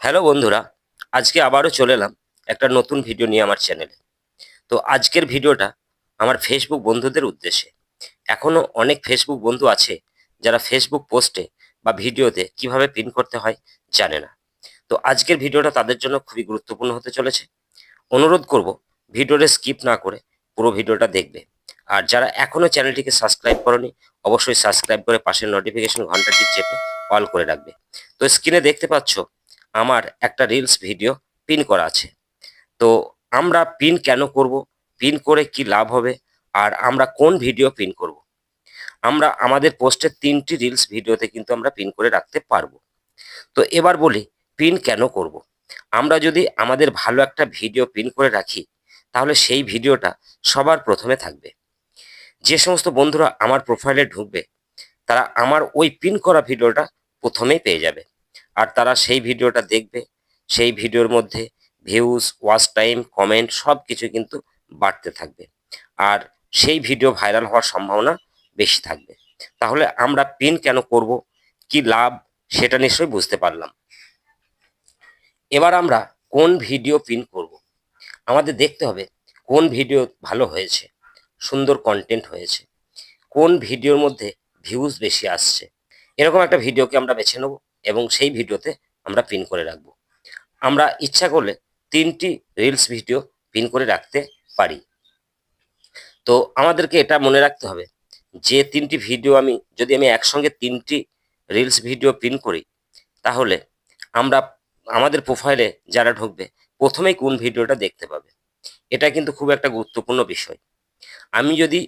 Hello বন্ধুরা, আজকে আবারও চলে এলাম একটা নতুন ভিডিও নিয়ে আমার চ্যানেলে তো আজকের ভিডিওটা আমার ফেসবুক বন্ধুদের উদ্দেশ্যে। এখনও অনেক ফেসবুক বন্ধু আছে যারা ফেসবুক পোস্টে বা ভিডিওতে কীভাবে পিন করতে হয় জানে না। তো আজকের ভিডিওটা তাদের জন্য খুবই গুরুত্বপূর্ণ হতে চলেছে। অনুরোধ করব ভিডিওটা স্কিপ না করে পুরো ভিডিওটা দেখবে। আর যারা এখনও চ্যানেলটিকে সাবস্ক্রাইব করনি, অবশ্যই সাবস্ক্রাইব করে পাশের নোটিফিকেশন ঘন্টাটি চেপে অল করে রাখবে। তো স্ক্রিনে দেখতে পাচ্ছ আমার একটা রিলস ভিডিও পিন করা আছে। তো আমরা পিন কেন করব? পিন করে কি লাভ হবে? আর আমরা কোন ভিডিও পিন করব? আমরা, আমাদের পোস্টের তিনটি রিলস ভিডিওতে কিন্তু আমরা পিন করে রাখতে পারব। তো এবার বলি পিন কেন করব? আমরা যদি আমাদের ভালো একটা ভিডিও পিন করে রাখি, তাহলে সেই ভিডিওটা সবার প্রথমে থাকবে। যে সমস্ত বন্ধুরা আমার প্রোফাইলে ঢুকবে, তারা আমার ওই পিন করা ভিডিওটা প্রথমেই পেয়ে যাবে। আর তারা সেই ভিডিওটা দেখবে। সেই ভিডিওর মধ্যে ভিউজ ওয়াচ টাইম কমেন্ট সব কিছু কিন্তু বাড়তে থাকবে। আর সেই ভিডিও ভাইরাল হওয়ার সম্ভাবনা বেশি থাকবে। তাহলে আমরা পিন কেন করব? কি লাভ? সেটা নিশ্চয়ই বুঝতে পারলাম। এবার আমরা কোন ভিডিও পিন করব? আমাদের দেখতে হবে কোন ভিডিও ভালো হয়েছে, সুন্দর কন্টেন্ট হয়েছে, কোন ভিডিওর মধ্যে ভিউজ বেশি আসছে। এরকম একটা ভিডিওকে আমরা বেছে নেব। এবং সেই ভিডিওতে আমরা পিন করে রাখব। আমরা ইচ্ছা করলে তিনটি রিলস ভিডিও পিন করে রাখতে পারি। তো আমাদেরকে এটা মনে রাখতে হবে যে তিনটি ভিডিও আমি, যদি আমি একসঙ্গে তিনটি রিলস ভিডিও পিন করি, তাহলে আমরা, আমাদের প্রোফাইলে যারা ঢুকবে, প্রথমেই কোন ভিডিওটা দেখতে পাবে? এটা কিন্তু খুব একটা গুরুত্বপূর্ণ বিষয়। আমি যদি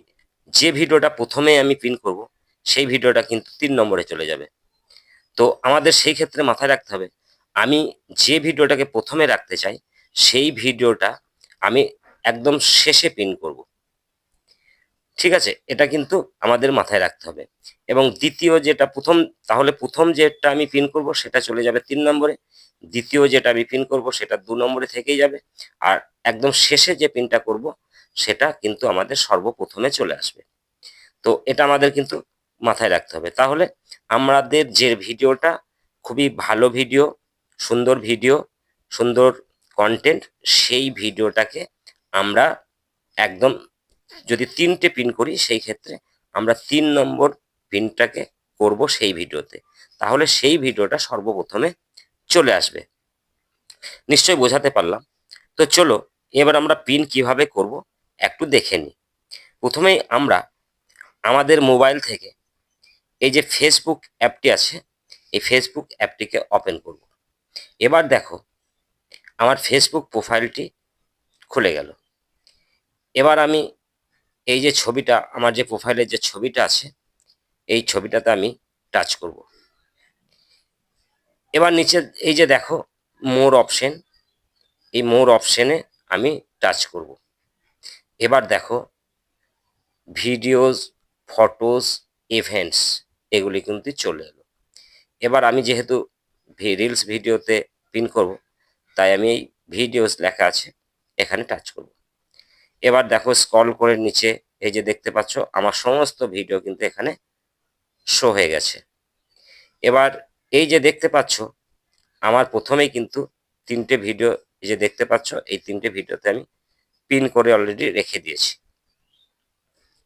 যে ভিডিওটা প্রথমে আমি পিন করব, সেই ভিডিওটা কিন্তু তিন নম্বরে চলে যাবে। তো আমাদের সেই ক্ষেত্রে মাথায় রাখতে হবে, আমি যে ভিডিওটাকে প্রথমে রাখতে চাই, সেই ভিডিওটা আমি একদম শেষে পিন করব। ঠিক আছে? এটা কিন্তু আমাদের মাথায় রাখতে হবে। এবং দ্বিতীয় যেটা প্রথম, তাহলে প্রথম যেটা আমি পিন করব সেটা চলে যাবে তিন নম্বরে। দ্বিতীয় যেটা আমি পিন করব সেটা দু নম্বরে থেকেই যাবে। আর একদম শেষে যে পিনটা করব সেটা কিন্তু আমাদের সর্বপ্রথমে চলে আসবে। তো এটা আমাদের কিন্তু মাথায় রাখতে হবে। তাহলে আমাদের যে ভিডিওটা, খুবই ভালো ভিডিও, সুন্দর ভিডিও, সুন্দর কন্টেন্ট সেই ভিডিওটাকে আমরা একদম যদি তিনটে পিন করি, সেই ক্ষেত্রে আমরা তিন নম্বর পিনটাকে করব সেই ভিডিওতে। তাহলে সেই ভিডিওটা সর্বপ্রথমে চলে আসবে। নিশ্চয় বোঝাতে পারলাম। তো চলো, এবার আমরা পিন কীভাবে করব একটু দেখে নিই। প্রথমেই আমরা আমাদের মোবাইল থেকে এই যে ফেসবুক অ্যাপটি আছে, এই ফেসবুক অ্যাপটিকে ওপেন করব। এবার দেখো, আমার ফেসবুক প্রোফাইলটি খুলে গেল। এবার আমি এই যে ছবিটা, আমার যে প্রোফাইলের যে ছবিটা আছে, এই ছবিটাতে আমি টাচ করব। এবার নিচে এই যে দেখো মোর অপশন এই মোর অপশনে আমি টাচ করব। এবার দেখো ভিডিওস ফটোস ইভেন্টস এগুলি কিন্তু চলে এলো। এবার আমি যেহেতু রিলস ভিডিওতে পিন করব, তাই আমি এই ভিডিওস লেখা আছে, এখানে টাচ করব। এবার দেখো স্কল করে নিচে, এই যে দেখতে পাচ্ছ, আমার সমস্ত ভিডিও কিন্তু এখানে শো হয়ে গেছে। এবার এই যে দেখতে পাচ্ছ, আমার প্রথমেই কিন্তু তিনটে ভিডিও, এই যে দেখতে পাচ্ছ, এই তিনটে ভিডিওতে আমি পিন করে অলরেডি রেখে দিয়েছি।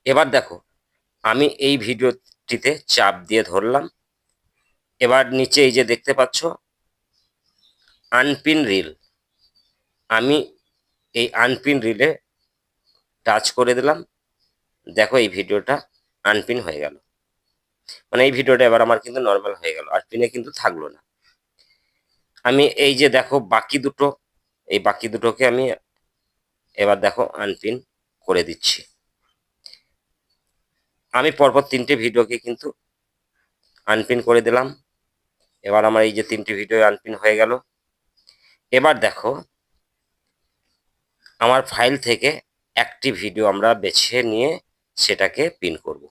এবার দেখো, আমি এই ভিডিওটিতে চাপ দিয়ে ধরলাম। এবার নিচে এই যে দেখতে পাচ্ছ আনপিন রিল আমি এই আনপিন রিলে টাচ করে দিলাম। দেখো এই ভিডিওটা আনপিন হয়ে গেল। মানে এই ভিডিওটা এবার আমার কিন্তু নর্মাল হয়ে গেল, আর পিনে কিন্তু থাকল না। আমি এই যে দেখো বাকি দুটো, এই বাকি দুটোকে আমি এবার দেখো আনপিন করে দিচ্ছি। আমি পরপর তিনটে ভিডিওকে কিন্তু আনপিন করে দিলাম। এবার আমার এই যে তিনটে ভিডিও আনপিন হয়ে গেল। এবার দেখো, আমার ফাইল থেকে একটি ভিডিও আমরা বেছে নিয়ে সেটাকে পিন করব।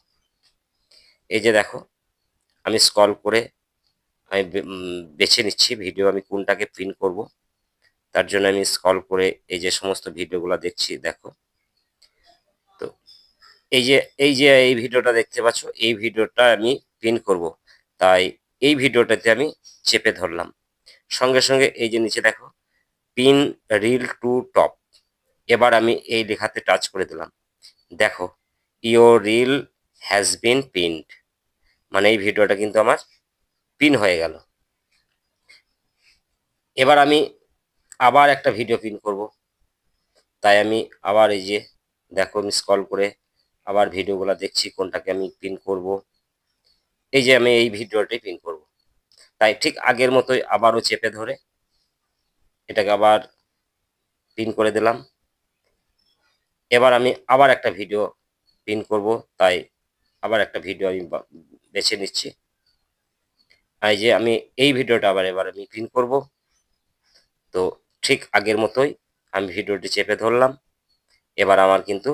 এই যে দেখো, আমি স্কল করে আমি বেছে নিচ্ছি ভিডিও আমি কোনটাকে পিন করব। তার জন্য আমি স্কল করে এই যে সমস্ত ভিডিওগুলো দেখছি, দেখো। এই যে এই যে এই ভিডিওটা দেখতে পাচ্ছ, এই ভিডিওটা আমি পিন করব। তাই এই ভিডিওটাতে আমি চেপে ধরলাম। সঙ্গে সঙ্গে এই যে নিচে দেখো, পিন রিল টু টপ। এবার আমি এই লেখাতে টাচ করে দিলাম। দেখো your reel has been pinned. মানে এই ভিডিওটা কিন্তু আমার পিন হয়ে গেল। এবার আমি আবার একটা ভিডিও পিন করব। তাই আমি আবার এই যে, দেখো, আমি স্ক্রল করে আবার ভিডিওগুলো দেখছি কোনটাকে আমি পিন করব। এই যে আমি এই ভিডিওটাই পিন করব। তাই ঠিক আগের মতোই আবারও চেপে ধরে এটাকে আবার পিন করে দিলাম। এবার আমি আবার একটা ভিডিও পিন করব। তাই আবার একটা ভিডিও আমি বেছে নিচ্ছি। এই যে আমি এই ভিডিওটা আবার এবার আমি পিন করব। তো ঠিক আগের মতোই আমি ভিডিওটি চেপে ধরলাম। এবার আমার কিন্তু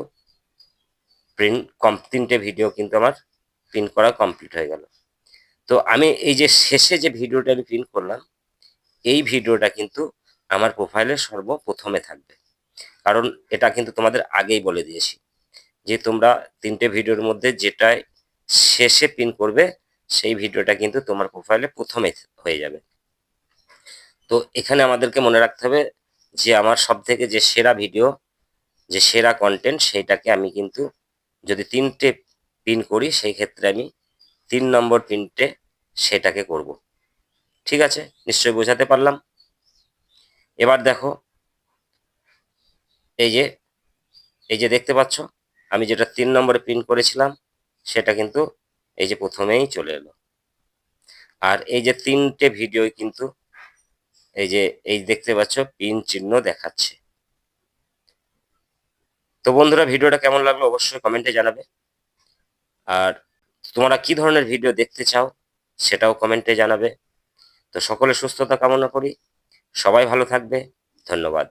প্রিন্ট কম তিনটে ভিডিও কিন্তু আমার প্রিন্ট করা কমপ্লিট হয়ে গেল। তো আমি এই যে শেষে যে ভিডিওটা আমি প্রিন্ট করলাম, এই ভিডিওটা কিন্তু আমার প্রোফাইলে সর্বপ্রথমে থাকবে। কারণ এটা কিন্তু তোমাদের আগেই বলে দিয়েছি যে তোমরা তিনটে ভিডিওর মধ্যে যেটায় শেষে পিন করবে, সেই ভিডিওটা কিন্তু তোমার প্রোফাইলে প্রথমে হয়ে যাবে। তো এখানে আমাদেরকে মনে রাখতে হবে যে আমার সব থেকে যে সেরা ভিডিও যে সেরা কন্টেন্ট সেইটাকে আমি কিন্তু যদি তিনটে পিন করি, সেই ক্ষেত্রে আমি তিন নম্বর পিনটে সেটাকে করব। ঠিক আছে? নিশ্চয়ই বোঝাতে পারলাম? এবার দেখো, এই যে এই যে দেখতে পাচ্ছ, আমি যেটা তিন নম্বরে পিন করেছিলাম, সেটা কিন্তু এই যে প্রথমেই চলে এলো। আর এই যে তিনটে ভিডিও কিন্তু এই যে, এই দেখতে পাচ্ছ পিন চিহ্ন দেখাচ্ছে। তো বন্ধুরা, ভিডিওটা কেমন লাগল অবশ্যই কমেন্টে জানাবে। আর তোমরা কি ধরনের ভিডিও দেখতে চাও সেটাও কমেন্টে জানাবে। তো সকলে সুস্থতা কামনা করি। সবাই ভালো থাকবে। ধন্যবাদ।